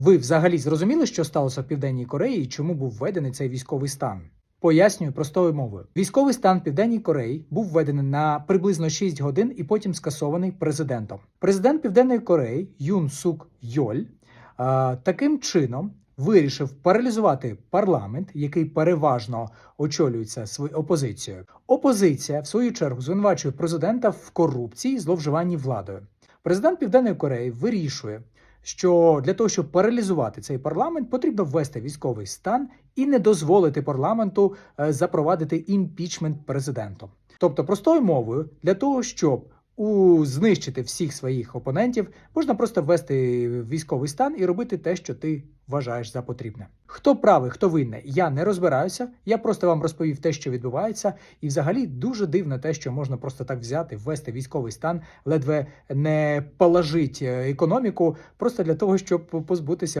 Ви взагалі зрозуміли, що сталося в Південній Кореї і чому був введений цей військовий стан? Пояснюю простою мовою. Військовий стан в Південній Кореї був введений на приблизно 6 годин і потім скасований президентом. Президент Південної Кореї Юн Сук Йоль а, таким чином вирішив паралізувати парламент, який переважно очолюється своєю опозицією. Опозиція, в свою чергу, звинувачує президента в корупції зловживанні владою. Президент Південної Кореї вирішує, що для того, щоб паралізувати цей парламент, потрібно ввести військовий стан і не дозволити парламенту е, запровадити імпічмент президентом. Тобто, простою мовою, для того, щоб у знищити всіх своїх опонентів, можна просто ввести військовий стан і робити те, що ти вважаєш за потрібне. Хто правий, хто винний, я не розбираюся. Я просто вам розповів те, що відбувається, і взагалі дуже дивно те, що можна просто так взяти, ввести військовий стан, ледве не положить е, економіку, просто для того, щоб позбутися.